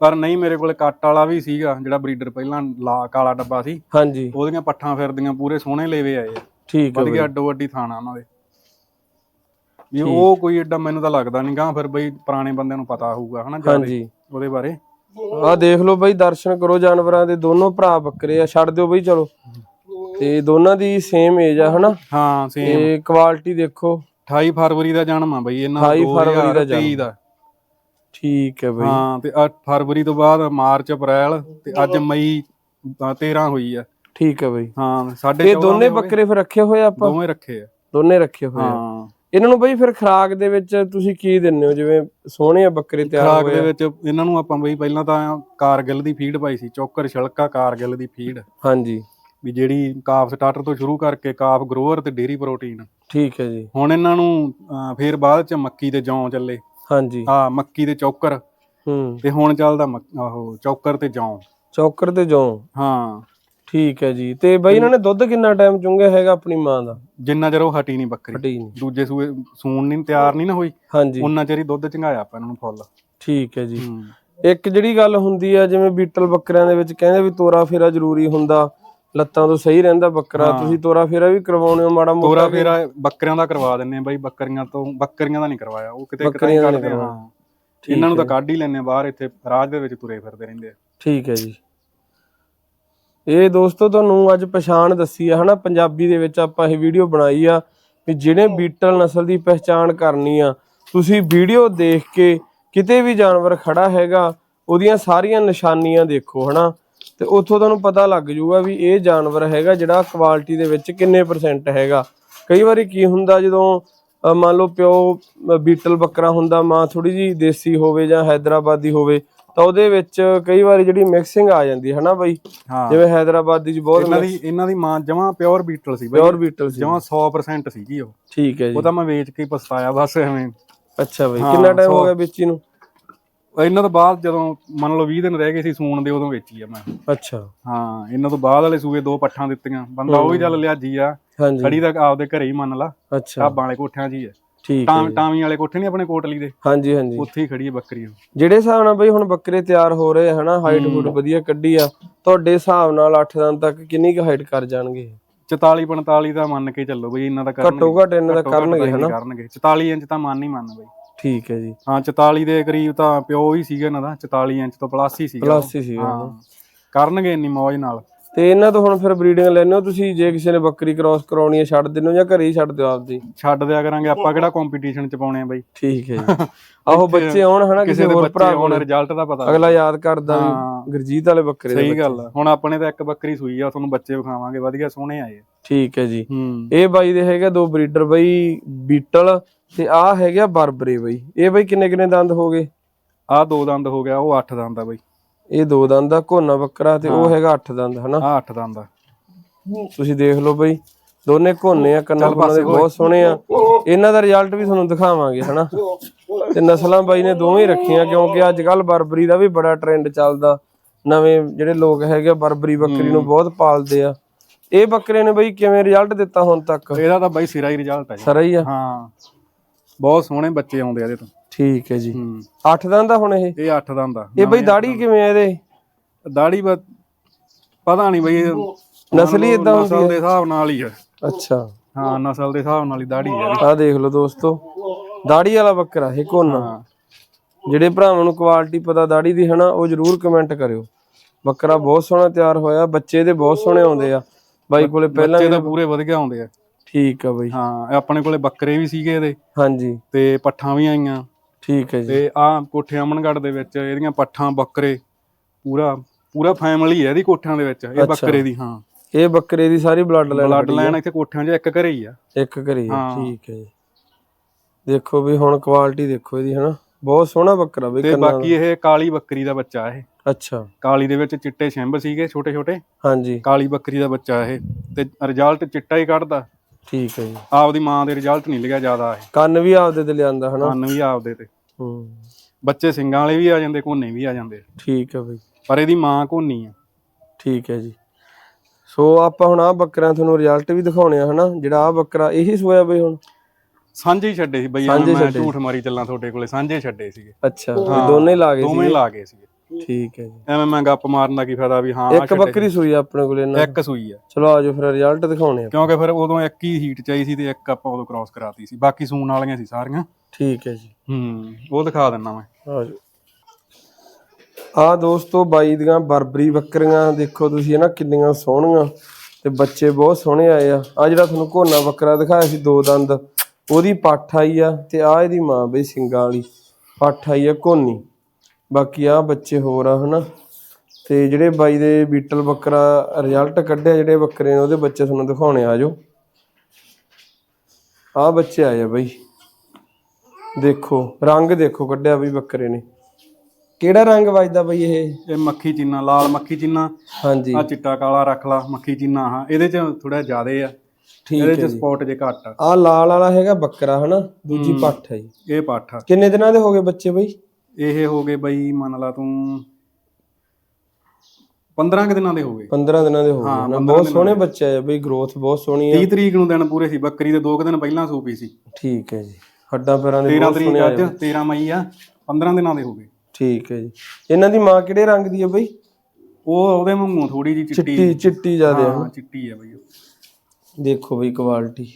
ਪਰ ਨਹੀਂ ਮੇਰੇ ਕੋਲੇ ਕੱਟ ਵਾਲਾ ਵੀ ਸੀਗਾ ਜਿਹੜਾ ਬਰੀਡਰ ਪਹਿਲਾਂ ਲਾ ਕਾਲਾ ਡੱਬਾ ਸੀ। ਹਾਂਜੀ। ਉਹਦੀਆਂ ਪੱਠਾਂ ਫਿਰਦੀਆਂ ਪੂਰੇ ਸੋਹਣੇ ਲੇਵੇ ਆਏ ਆ। ਠੀਕ ਹੈ ਵਧੀਆ ਅੱਡੋ ਅੱਡੀ ਥਾਣਾ ਉਹਨਾਂ ਦੇ। ਵੀ ਉਹ ਕੋਈ ਏਡਾ ਮੈਨੂੰ ਤਾਂ ਲੱਗਦਾ ਨਹੀਂ ਗਾਂ ਫਿਰ ਬਈ ਪੁਰਾਣੇ ਬੰਦਿਆਂ ਨੂੰ ਪਤਾ ਹੋਊਗਾ ਹਨਾ ਜ਼ਿਆਦੇ ਉਹਦੇ ਬਾਰੇ। ਆਹ ਦੇਖ ਲਓ ਬਈ ਦਰਸ਼ਨ ਕਰੋ ਜਾਨਵਰਾਂ ਦੇ ਦੋਨੋਂ ਭਰਾ ਬੱਕਰੇ ਆ ਛੱਡ ਦਿਓ ਬਈ ਚਲੋ। ਤੇ ਦੋਨਾਂ ਦੀ ਸੇਮ ਏਜ ਆ ਹਨਾ? ਹਾਂ ਸੇਮ ਤੇ ਕੁਆਲਿਟੀ ਦੇਖੋ। 28 ਫਰਵਰੀ ਦਾ ਜਨਮ ਆ ਬਈ ਇਹਨਾਂ 28 ਫਰਵਰੀ ਦਾ 2023 ਦਾ। ਠੀਕ ਹੈ ਬਈ। ਹਾਂ ਤੇ 8 ਫਰਵਰੀ ਤੋਂ ਬਾਅਦ ਮਾਰਚ ਅਪ੍ਰੈਲ ਤੇ ਅੱਜ ਮਈ ਅ, 13 ਹੋਈ ਆ। ਠੀਕ ਹੈ ਬਈ। ਹਾਂ ਸਾਡੇ ਦੋਨੇ ਬੱਕਰੇ ਫਿਰ ਰੱਖੇ ਹੋਏ ਆ ਆਪਾਂ? ਦੋਵੇਂ ਰੱਖੇ ਆ। ਦੋਨੇ ਰੱਖੇ ਹੋਏ ਆ। ਹਾਂ। ਇਹਨਾਂ ਨੂੰ ਬਈ ਫਿਰ ਖਰਾਕ ਦੇ ਵਿੱਚ ਤੁਸੀਂ ਕੀ ਦਿੰਦੇ ਹੋ? ਜਿਵੇਂ ਸੋਹਣੇ ਆ ਬੱਕਰੇ ਤਿਆਰ ਖਰਾਕ ਹੋਏ ਦੇ ਆ। ਵਿੱਚ ਇਹਨਾਂ ਨੂੰ ਆਪਾਂ ਬਈ ਪਹਿਲਾਂ ਤਾਂ ਕਾਰਗਿਲ ਦੀ ਫੀਡ ਪਾਈ ਸੀ ਚੋਕਰ ਛਿਲਕਾ ਕਾਰਗਿਲ ਦੀ ਫੀਡ। ਹਾਂਜੀ। ਵੀ ਜਿਹੜੀ ਕਾਫ ਸਟਾਰਟਰ ਤੋਂ ਸ਼ੁਰੂ ਕਰਕੇ ਕਾਫ ਗਰੋਅਰ ਤੇ ਡੇਰੀ ਪ੍ਰੋਟੀਨ। ਠੀਕ ਹੈ ਜੀ। ਹੁਣ ਇਹਨਾਂ ਨੂੰ ਫੇਰ ਬਾਅਦ ਚ ਮੱਕੀ ਤੇ ਜੌਂ ਚੱਲੇ। ਹਾਂਜੀ। ਆ ਮੱਕੀ ਤੇ ਚੌਕਰ। ਹੂੰ। ਤੇ ਹੁਣ ਚੱਲਦਾ ਆਹੋ ਚੌਕਰ ਤੇ ਜੌਂ। ਚੌਕਰ ਤੇ ਜੌਂ। ਹਾਂ। ਠੀਕ ਹੈ ਜੀ। ਤੇ ਬਈ ਇਹਨਾਂ ਨੇ ਦੁੱਧ ਕਿੰਨਾ ਟਾਈਮ ਚੁੰਗਿਆ ਹੈਗਾ ਆਪਣੀ ਮਾਂ ਦਾ? ਜਿੰਨਾ ਚਿਰ ਉਹ ਹਟੀ ਨਹੀਂ ਬੱਕਰੀ। ਨਹੀਂ। ਦੂਜੇ ਸੂਏ ਸੂਣ ਨਹੀਂ ਤਿਆਰ ਨਹੀਂ ਨਾ ਹੋਈ ਹਾਂਜੀ। ਉਹਨਾਂ ਚਿਰ ਹੀ ਦੁੱਧ ਚੰਗਾਇਆ ਆਪਾਂ ਇਹਨਾਂ ਨੂੰ ਫੁੱਲ। ਠੀਕ ਹੈ ਜੀ। ਇੱਕ ਜਿਹੜੀ ਗੱਲ ਹੁੰਦੀ ਆ ਜਿਵੇਂ ਬੀਟਲ ਬੱਕਰਿਆਂ ਦੇ ਵਿੱਚ ਕਹਿੰਦੇ ਵੀ ਤੋਰਾ ਫੇਰਾ ਜ਼ਰੂਰੀ ਹੁੰਦਾ ਲੱਤਾਂ ਤੋਂ ਸਹੀ ਰਹਿੰਦਾ ਬੱਕਰਾ ਤੁਸੀਂ ਤੋਰਾ ਫੇਰਾ ਵੀ ਕਰਵਾਉਣੇ ਹੋ ਮਾੜਾ ਮੋਟਾ ਤੋਰਾ ਫੇਰਾ ਬੱਕਰਿਆਂ ਦਾ ਕਰਵਾ ਦਿੰਨੇ ਆ ਬਾਈ ਬੱਕਰੀਆਂ ਤੋਂ ਬੱਕਰੀਆਂ ਦਾ ਨਹੀਂ ਕਰਵਾਇਆ ਉਹ ਕਿਤੇ ਕਿਤੇ ਕਰਦੇ ਆ। ਇਹਨਾਂ ਨੂੰ ਤਾਂ ਕੱਢ ਹੀ ਲੈਨੇ ਆ ਬਾਹਰ ਇੱਥੇ ਰਾਜ ਦੇ ਵਿੱਚ ਤੁਰੇ ਫਿਰਦੇ ਰਹਿੰਦੇ ਆ। ਠੀਕ ਹੈ ਜੀ। ਇਹ ਦੋਸਤੋ ਤੁਹਾਨੂੰ ਅੱਜ ਪਛਾਣ ਦੱਸੀ ਆ, ਹਨਾ? ਪੰਜਾਬੀ ਦੇ ਵਿੱਚ ਆਪਾਂ ਇਹ ਵੀਡੀਓ ਬਣਾਈ ਆ ਵੀ ਜਿਹੜੇ ਬੀਟਲ ਨਸਲ ਦੀ ਪਹਿਚਾਣ ਕਰਨੀ ਆ, ਤੁਸੀਂ ਵੀਡੀਓ ਦੇਖ ਕੇ ਕਿਤੇ ਵੀ ਜਾਨਵਰ ਖੜਾ ਹੈਗਾ, ਉਹਦੀਆਂ ਸਾਰੀਆਂ ਨਿਸ਼ਾਨੀਆਂ ਦੇਖੋ, ਹਨਾ? ਤੇ ਉੱਥੋਂ ਤੁਹਾਨੂੰ ਪਤਾ ਲੱਗ ਜਾਊਗਾ ਵੀ ਇਹ ਜਾਨਵਰ ਹੈਗਾ ਜਿਹੜਾ ਕੁਆਲਿਟੀ ਦੇ ਵਿੱਚ ਕਿੰਨੇ ਪਰਸੈਂਟ ਹੈਗਾ। ਕਈ ਵਾਰੀ ਕੀ ਹੁੰਦਾ ਜਦੋਂ ਮੰਨ ਲਓ ਪਿਓ ਬੀਟਲ ਬੱਕਰਾ ਹੁੰਦਾ, ਮਾਂ ਥੋੜੀ ਜੀ ਦੇਸੀ ਹੋਵੇ ਜਾਂ ਹੈਦਰਾਬਾਦੀ ਹੋਵੇ ਤਾਂ ਉਹਦੇ ਵਿੱਚ ਕਈ ਵਾਰੀ ਜਿਹੜੀ ਮਿਕਸਿੰਗ ਆ ਜਾਂਦੀ ਹੈ ਹਨਾ ਬਈ? ਹਾਂ। ਜਿਵੇਂ ਹੈਦਰਾਬਾਦੀ ਚ ਬਹੁਤ ਇਹਨਾਂ ਦੀ ਇਹਨਾਂ ਦੀ ਮਾਂ ਜਮਾ ਪਿਓਰ ਬੀਟਲ ਸੀ ਬਾਈ। ਪਿਓਰ ਬੀਟਲ ਸੀ। ਜਮਾ 100% ਸੀਗੀ ਉਹ। ਠੀਕ ਹੈ ਜੀ। ਉਹ ਤਾਂ ਮੈਂ ਵੇਚ ਕੇ ਹੀ ਪਛਤਾਇਆ ਬਸ ਐਵੇਂ। ਅੱਛਾ ਬਈ ਕਿੰਨਾ ਟਾਈਮ ਹੋ ਗਿਆ ਵੇਚੀ ਨੂੰ? ਇਹਨਾਂ ਤੋਂ ਬਾਅਦ ਜਦੋਂ ਮੰਨ ਲਓ 20 ਦਿਨ ਰਹਿ ਗਏ ਸੀ ਸੂਣ ਦੇ ਉਦੋਂ ਵੇਚੀ ਆ ਮੈਂ। ਅੱਛਾ। ਹਾਂ ਇਹਨਾਂ ਤੋਂ ਬਾਅਦ ਵਾਲੇ ਸੂਏ ਦੋ ਪੱਠਾਂ ਦਿੱਤੀਆਂ। ਬੰਦਾ ਉਹ ਹੀ। ਚੱਲ ਲਿਆਜੀ ਆ। ਹਾਂਜੀ। ਖੜੀ ਤਾਂ ਆਪਦੇ ਘਰੇ ਹੀ ਮੰਨ ਲਾ। ਅੱਛਾ। ਢਾਬਾਂ ਵਾਲੇ ਕੋਠਿਆਂ ਹੀ ਆ। ਠੀਕ ਹੈ ਟਾਵੀਂ ਵਾਲੇ ਕੋਠੇ ਨਹੀਂ ਆਪਣੇ ਕੋਟਲੀ ਦੇ? ਹਾਂਜੀ ਹਾਂਜੀ। ਉੱਥੇ ਹੀ ਖੜੀ ਹੈ ਬੱਕਰੀ ਉਹ। ਜਿਹੜੇ ਹਿਸਾਬ ਨਾਲ ਬਈ ਹੁਣ ਬੱਕਰੇ ਤਿਆਰ ਹੋ ਰਹੇ ਹਨਾ ਹਾਈਟ ਹੂਟ ਵਧੀਆ ਕੱਢੀ ਆ ਤੁਹਾਡੇ ਹਿਸਾਬ ਨਾਲ 8 ਦਿਨ ਤੱਕ ਕਿੰਨੀ ਕੁ ਹਾਈਟ ਕਰ ਜਾਣਗੇ? 44 45 ਦਾ ਮੰਨ ਕੇ ਚੱਲੋ ਬਈ ਇਹਨਾਂ ਦਾ ਕਰਨਗੇ। ਘੱਟੋ ਘੱਟ ਇਹਨਾਂ ਦਾ ਕਰਨਗੇ ਹਨਾ। ਕਰਨਗੇ। 44 ਇੰਚ ਤਾਂ ਮੰਨ ਹੀ ਮੰਨ ਬਈ। ਠੀਕ ਹੈ ਜੀ। ਹਾਂ 44 ਦੇ ਕਰੀਬ ਤਾਂ ਪਿਓ ਹੀ ਸੀਗਾ ਇਹਨਾਂ ਦਾ 44 ਇੰਚ ਤੋਂ ਪਲੱਸ ਹੀ ਸੀਗਾ ਪਲੱਸ ਹੀ ਸੀ ਹਾਂ। ਕਰਨਗੇ ਇੰਨੀ ਮੌਜ ਨਾਲ। ਤੇ ਇਹਨਾਂ ਤੋਂ ਹੁਣ ਫਿਰ ਬਰੀਡਿੰਗ ਲੈਣੇ ਹੋ ਤੁਸੀਂ? ਜੇ ਕਿਸੇ ਨੇ ਬੱਕਰੀ ਕ੍ਰਾਸ ਕਰਾਉਣੀ ਹੈ ਛੱਡ ਦਿੰਦੇ ਹੋ ਜਾਂ ਘਰੇ ਹੀ ਛੱਡ ਦਿਓ ਆਪਦੀ? ਛੱਡ ਦਿਆ ਕਰਾਂਗੇ। ਆਪਾਂ ਕਿਹੜਾ ਕੰਪੀਟੀਸ਼ਨ ਚ ਪਾਉਣੇ ਆ ਬਈ? ਠੀਕ ਹੈ ਜੀ। ਆਹੋ ਬੱਚੇ ਆਉਣ ਹਨਾ ਕਿਸੇ ਹੋਰ ਭਰਾ ਕੋਲ। ਰਿਜ਼ਲਟ ਦਾ ਪਤਾ ਅਗਲਾ ਯਾਦ ਕਰਦਾ। ਵੀ ਗੁਰਜੀਤ ਵਾਲੇ ਬੱਕਰੇ ਦੇ ਸਹੀ। ਗੱਲ ਆ। ਹੁਣ ਆਪਣੇ ਤਾਂ ਇੱਕ ਬੱਕਰੀ ਸੂਈ ਆ ਤੁਹਾਨੂੰ ਬੱਚੇ ਵਿਖਾਵਾਂਗੇ। ਵਧੀਆ ਸੋਹਣੇ ਆਏ। ਠੀਕ ਹੈ ਜੀ। ਇਹ ਬਾਈ ਦੇ ਹੈਗਾ ਦੋ ਬਰੀਡਰ ਬਈ ਬੀਟਲ ਤੇ ਆ ਹੈਗਾ ਬਰਬਰੇ ਬਈ। ਇਹ ਬਈ ਕਿੰਨੇ ਕਿੰਨੇ ਦੰਦ ਹੋ ਗਏ? ਆਹ ਦੋ ਦੰਦ ਹੋ ਗਿਆ ਉਹ ਅੱਠ ਦੰਦ ਆ ਬਈ। ਇਹ ਦੋ ਦੰਦ ਦਾ ਕੋਨਾ ਬੱਕਰਾ ਤੇ ਉਹ ਹੈਗਾ ਅੱਠ ਦੰਦ ਹਨਾ? ਆਹ ਅੱਠ ਦੰਦ ਆ। ਤੁਸੀਂ ਦੇਖ ਲਓ ਬਈ ਦੋਨੇ ਕੋਨੇ ਆ ਕੰਨਾਂ ਕੁੰਨਾਂ ਦੇ ਬਹੁਤ ਸੋਹਣੇ ਆ। ਇਹਨਾਂ ਦਾ ਰਿਜ਼ਲਟ ਵੀ ਤੁਹਾਨੂੰ ਦਿਖਾਵਾਂਗੇ ਹਨਾ? ਤੇ ਨਸਲਾਂ ਬਾਈ ਨੇ ਦੋਵੇਂ ਹੀ ਰੱਖੀਆਂ ਕਿਉਂਕਿ ਅੱਜ ਕੱਲ ਬਰਬਰੀ ਦਾ ਵੀ ਬੜਾ ਟ੍ਰੈਂਡ ਚੱਲਦਾ। ਨਵੇਂ ਜਿਹੜੇ ਲੋਕ ਹੈਗੇ ਆ, ਬਰਬਰੀ ਬੱਕਰੀ ਨੂੰ ਬਹੁਤ ਪਾਲਦੇ ਆ। ਇਹ ਬੱਕਰੇ ਨੇ ਬਈ ਕਿਵੇਂ ਰਿਜ਼ਲਟ ਦਿੱਤਾ ਹੁਣ ਤੱਕ? ਇਹਦਾ ਤਾਂ ਬਈ ਸਿਰਾ ਹੀ ਰਿਜ਼ਲਟ ਆ ਜੀ। ਸਾਰਾ ਹੀ ਆ? ਹਾਂ। ਬਹੁਤ ਸੋਹਣੇ ਬੱਚੇ ਆਉਂਦੇ ਆ ਇਹਦੇ ਤੋਂ। ਠੀਕ ਹੈ ਜੀ। ਹੂੰ। ਅੱਠ ਦੰਦ ਦਾ ਹੁਣ ਇਹ? ਇਹ ਅੱਠ ਦੰਦ ਆ ਇਹ ਬਈ ਦਾੜੀ ਕਿਵੇਂ ਆ ਇਹਦੇ? ਦਾੜੀ ਬਸ ਪਤਾ ਨਹੀਂ ਬਈ ਨਸਲੀ ਏਦਾਂ ਹੁੰਦੀ ਨਸਲ ਦੇ ਹਿਸਾਬ ਨਾਲ ਹੀ ਆ ਅੱਛਾ। ਹਾਂ ਨਸਲ ਦੇ ਹਿਸਾਬ ਨਾਲ ਹੀ ਦਾੜੀ ਆ ਇਹਦੀ। ਆਹ ਦੇਖ ਲਓ ਦੋਸਤੋ। ਦਾੜੀ ਵਾਲਾ ਬੱਕਰਾ ਇਹ ਕੋਨਾ ਹਾਂ। ਜਿਹੜੇ ਭਰਾਵਾਂ ਨੂੰ ਕੁਆਲਿਟੀ ਪਤਾ ਦਾੜੀ ਦੀ ਹਨਾ ਉਹ ਜਰੂਰ ਕਮੈਂਟ ਕਰਿਓ। ਬੱਕਰਾ ਬਹੁਤ ਸੋਹਣਾ ਤਿਆਰ ਹੋਇਆ ਬੱਚੇ ਦੇ ਬਹੁਤ ਸੋਹਣੇ ਆਉਂਦੇ ਆ। ਬਾਈ ਕੋਲੇ ਪਹਿਲਾਂ ਬੱਚੇ ਤਾਂ ਪੂਰੇ ਵਧੀਆ ਆਉਂਦੇ ਆ। ਠੀਕ ਆ ਬਾਈ। ਹਾਂ ਆਪਣੇ ਕੋਲੇ ਬੱਕਰੇ ਵੀ ਸੀਗੇ ਇਹਦੇ। ਹਾਂਜੀ। ਤੇ ਪੱਠਾਂ ਵੀ ਆਈਆਂ। ਠੀਕ ਹੈ ਜੀ। ਤੇ ਆ ਕੋਠੇ ਅਮਨਗੜ ਦੇ ਵਿੱਚ ਇਹਦੀਆਂ ਪੱਠਾਂ ਬੱਕਰੇ ਪੂਰਾ ਪੂਰਾ ਫੈਮਿਲੀ ਹੈ ਇਹਦੀ ਕੋਠਿਆਂ ਦੇ ਵਿੱਚ ਇਹ ਬੱਕਰੇ ਦੀ ਹਾਂ। ਇਹ ਬੱਕਰੇ ਦੀ ਸਾਰੀ ਬਲੱਡ ਲਾਈਨ ਬਲੱਡ ਲਾਈਨ ਇੱਥੇ ਕੋਠਿਆਂ 'ਚ ਇੱਕ ਘਰੇ ਹੀ ਆ। ਇੱਕ ਕਰੀ ਹਾਂ। ਠੀਕ ਹੈ ਜੀ। ਦੇਖੋ ਵੀ ਹੁਣ ਕੁਆਲਿਟੀ ਦੇਖੋ ਇਹਦੀ ਹਨਾ। ਬਹੁਤ ਸੋਹਣਾ ਬੱਕਰਾ ਬਈ ਤੇ ਬਾਕੀ ਇਹ ਕਾਲੀ ਬੱਕਰੀ ਦਾ ਬੱਚਾ ਇਹ। ਅੱਛਾ। ਕਾਲੀ ਦੇ ਵਿੱਚ ਚਿੱਟੇ ਛਿੰਬ ਸੀਗੇ ਛੋਟੇ ਛੋਟੇ ਹਾਂਜੀ। ਕਾਲੀ ਬੱਕਰੀ ਦਾ ਬੱਚਾ ਇਹ। ਤੇ ਰਿਜ਼ਲਟ ਚਿੱਟਾ ਹੀ ਕੱਢਦਾ। ਠੀਕ ਹੈ ਜੀ। ਆਪਦੀ ਮਾਂ ਦੇ ਰਿਜ਼ਲਟ ਨਹੀਂ ਲਿਆ ਜ਼ਿਆਦਾ ਇਹ। ਕੰਨ ਵੀ ਆਪਦੇ ਤੇ ਲਿਆਂਦਾ ਹਨਾ। ਕੰਨ ਵੀ ਆਪਦੇ ਤੇ। ਹੂੰ। ਬੱਚੇ ਸਿੰਘਾਂ ਵਾਲੇ ਵੀ ਆ ਜਾਂਦੇ ਕੋਨੇ ਵੀ ਆ ਜਾਂਦੇ। ਠੀਕ ਹੈ ਬਈ। ਪਰ ਇਹਦੀ ਮਾਂ ਕੋਨੀ ਆ। ਠੀਕ ਹੈ ਜੀ। ਸੋ ਆਪਾਂ ਹੁਣ ਆ ਬੱਕਰਿਆਂ ਤੁਹਾਨੂੰ ਰਿਜ਼ਲਟ ਵੀ ਦਿਖਾਉਣੇ ਆ ਹਨਾ ਜਿਹੜਾ ਆ ਬੱਕਰਾ ਇਹੀ ਸੋਇਆ ਬਈ ਹੁਣ। ਸਾਂਝੇ ਛੱਡੇ ਸੀ ਬਈ ਮੈਂ ਝੂਠ ਮਾਰੀ ਚੱਲਾਂ ਤੁਹਾਡੇ ਕੋਲੇ ਸਾਂਝੇ ਛੱਡੇ ਸੀਗੇ। ਅੱਛਾ ਦੋਨੇ ਲਾ ਗਏ ਦੋਵੇਂ ਸੀ ਲਾ ਗਏ ਸੀਗੇ। ਠੀਕ ਹੈ ਜੀ। ਐਵੇਂ ਮੈਂ ਗੱਪ ਮਾਰਨ ਦਾ ਕੀ ਫਾਇਦਾ ਵੀ ਹਾਂ ਇੱਕ ਬੱਕਰੀ ਸੂਈ ਆ ਆਪਣੇ ਕੋਲ ਇਹਨਾਂ ਇੱਕ ਸੂਈ ਆ। ਚਲੋ ਆਜੋ ਫਿਰ ਰਿਜ਼ਲਟ ਦਿਖਾਉਣੇ ਆ। ਕਿਉਂਕਿ ਫਿਰ ਉਦੋਂ ਇੱਕ ਹੀ ਹੀਟ ਚਾਹੀ ਸੀ ਤੇ ਇੱਕ ਆਪਾਂ ਉਦੋਂ ਕ੍ਰਾਸ ਕਰਾਤੀ ਸੀ। ਬਾਕੀ ਸੂਣ ਵਾਲੀਆਂ ਸੀ ਸਾਰੀਆਂ। ਠੀਕ ਹੈ ਜੀ। ਹੂੰ ਉਹ ਦਿਖਾ ਦਿੰਨਾ ਮੈਂ। ਆਜੋ ਆ ਦੋਸਤੋ ਬਾਈ ਦੀਆਂ ਬਰਬਰੀ ਬੱਕਰੀਆਂ ਦੇਖੋ ਤੁਸੀਂ ਇਹ ਨਾ ਕਿੰਨੀਆਂ ਸੋਹਣੀਆਂ ਤੇ ਬੱਚੇ ਬਹੁਤ ਸੋਹਣੇ ਆਏ ਆ। ਆ ਜਿਹੜਾ ਤੁਹਾਨੂੰ ਕੋਨਾ ਬੱਕਰਾ ਦਿਖਾਇਆ ਸੀ ਦੋ ਦੰਦ ਉਹਦੀ ਪੱਠ ਆਈ ਆ ਤੇ ਆ ਇਹਦੀ ਮਾਂ ਬਈ ਸਿੰਗਾਂ ਵਾਲੀ। ਪੱਠ ਆਈ ਆ ਕੋਨੀ ਬਾਕੀ ਆ ਬੱਚੇ ਹੋਰ ਆ ਹਨਾ? ਤੇ ਜਿਹੜੇ ਬਾਈ ਦੇ ਬੀਟਲ ਬੱਕਰਾ ਰਿਜ਼ਲਟ ਕੱਢਿਆ ਜਿਹੜੇ ਬੱਕਰੇ ਨੇ ਉਹਦੇ ਬੱਚੇ ਤੁਹਾਨੂੰ ਦਿਖਾਉਣੇ ਆ ਜਾਓ। ਆ ਬੱਚੇ ਆਏ ਆ ਬਈ। ਦੇਖੋ ਰੰਗ ਦੇਖੋ ਕੱਢਿਆ ਬਈ ਬੱਕਰੇ ਨੇ। ਕਿਹੜਾ ਰੰਗ ਵੱਜਦਾ ਬਈ ਇਹ? ਇਹ ਮੱਖੀ ਚੀਨਾ ਲਾਲ ਮੱਖੀ ਚੀਨਾ। ਹਾਂਜੀ। ਆ ਚਿੱਟਾ ਕਾਲਾ ਰੱਖ ਲਾ ਮੱਖੀ ਚੀਨਾ ਹਾਂ। ਇਹਦੇ ਚ ਥੋੜਾ ਜ਼ਿਆਦੇ ਆ। ਠੀਕ ਇਹਦੇ ਹੈ ਚ ਜੀ। ਸਪੌਟ ਜੇ ਘੱਟ ਆ। ਆ ਲਾਲ ਵਾਲਾ ਹੈਗਾ ਬੱਕਰਾ ਹਨਾ? ਦੂਜੀ ਪੱਠ ਹੈ ਜੀ। ਇਹ ਪੱਠ ਆ। ਕਿੰਨੇ ਦਿਨਾਂ ਦੇ ਹੋ ਗਏ ਬੱਚੇ ਬਈ? ਇਹ ਹੋ ਗਏ ਬਈ ਮੰਨ ਲਾ ਤੂੰ 15 ਕੁ ਦਿਨਾਂ ਦੇ ਹੋ ਗਏ। 15 ਦਿਨਾਂ ਦੇ ਹੋ ਗਏ। ਨਾ 15 ਬਹੁਤ ਸੋਹਣੇ ਬੱਚੇ ਆ ਬਈ ਗਰੋਥ ਬਹੁਤ ਸੋਹਣੀ ਹੈ 30 ਤਰੀਕ ਨੂੰ ਦਿਨ ਪੂਰੇ ਸੀ ਬੱਕਰੀ ਦੇ 2 ਦਿਨ ਪਹਿਲਾਂ ਸੂਪੀ ਸੀ। ਠੀਕ ਹੈ ਜੀ। ਹੱਡਾਂ ਪੈਰਾਂ ਦੇ 13 ਬਹੁਤ ਤਰੀਕ ਸੋਹਣੇ ਅੱਜ ਆਏ 13 ਮਈ ਆ 15 ਦਿਨਾਂ ਦੇ ਹੋ ਗਏ। ਠੀਕ ਹੈ ਜੀ। ਇਹਨਾਂ ਦੀ ਮਾਂ ਕਿਹੜੇ ਰੰਗ ਦੀ ਹੈ ਬਈ? ਉਹ ਉਹਦੇ ਵਾਂਗੂ ਥੋੜੀ ਜੀ ਚਿੱਟੀ। ਚਿੱਟੀ ਚਿੱਟੀ ਜਿਆਦੇ ਆ ਹਾਂ ਚਿੱਟੀ ਆ ਬਈ। ਦੇਖੋ ਬਈ ਕੁਆਲਿਟੀ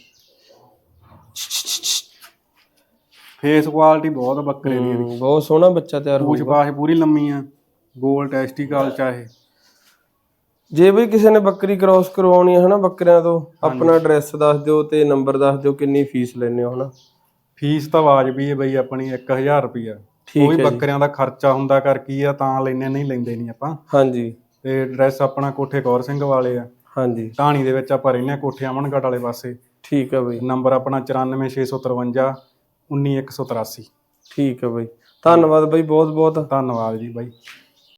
ਫੇਸ ਕੁਆਲਿਟੀ ਬਹੁਤ ਆ ਬੱਕਰੇ ਦੀ ਇਹਦੀ। ਬਹੁਤ ਸੋਹਣਾ ਬੱਚਾ ਤਿਆਰ ਪੂਛ ਪਾਛ ਪੂਰੀ ਲੰਮੀ ਆ ਗੋਲ ਟੈਸਟੀਕਲ ਚਾਹੇ। ਜੇ ਬਈ ਕਿਸੇ ਨੇ ਬੱਕਰੀ ਕ੍ਰਾਸ ਕਰਵਾਉਣੀ ਹੈ ਹਨਾ ਬੱਕਰਿਆਂ ਤੋਂ ਆਪਣਾ ਐਡਰੈਸ ਦੱਸ ਦਿਓ ਤੇ ਨੰਬਰ ਦੱਸ ਦਿਓ ਕਿੰਨੀ ਫੀਸ ਲੈਣੇ ਹੋ ਹਨਾ। ਫੀਸ ਤਾਂ ਵਾਜਬੀ ਹੈ ਬਈ ਆਪਣੀ 1000 ਰੁਪਿਆ ਠੀਕ ਉਹ ਵੀ ਹੈ ਜੀ। ਬੱਕਰਿਆਂ ਦਾ ਖਰਚਾ ਹੁੰਦਾ ਕਰ ਕੀ ਆ ਤਾਂ ਲੈਨੇ ਨਹੀਂ ਲੈਂਦੇ ਨਹੀਂ ਆਪਾਂ। ਹਾਂਜੀ। ਤੇ ਐਡਰੈਸ ਆਪਣਾ ਕੋਠੇ ਕੌਰ ਸਿੰਘ ਵਾਲੇ ਆ। ਹਾਂਜੀ। ਢਾਣੀ ਦੇ ਵਿੱਚ ਆਪਾਂ ਰਹਿੰਦੇ ਆ ਕੋਠੇ ਅਮਨਗੜ ਵਾਲੇ ਪਾਸੇ। ਠੀਕ ਹੈ ਬਈ। ਨੰਬਰ ਆਪਣਾ 94653 19183 ਠੀਕ ਹੈ ਬਈ। ਧੰਨਵਾਦ ਬਈ ਬਹੁਤ ਬਹੁਤ ਧੰਨਵਾਦ ਜੀ ਬਾਈ।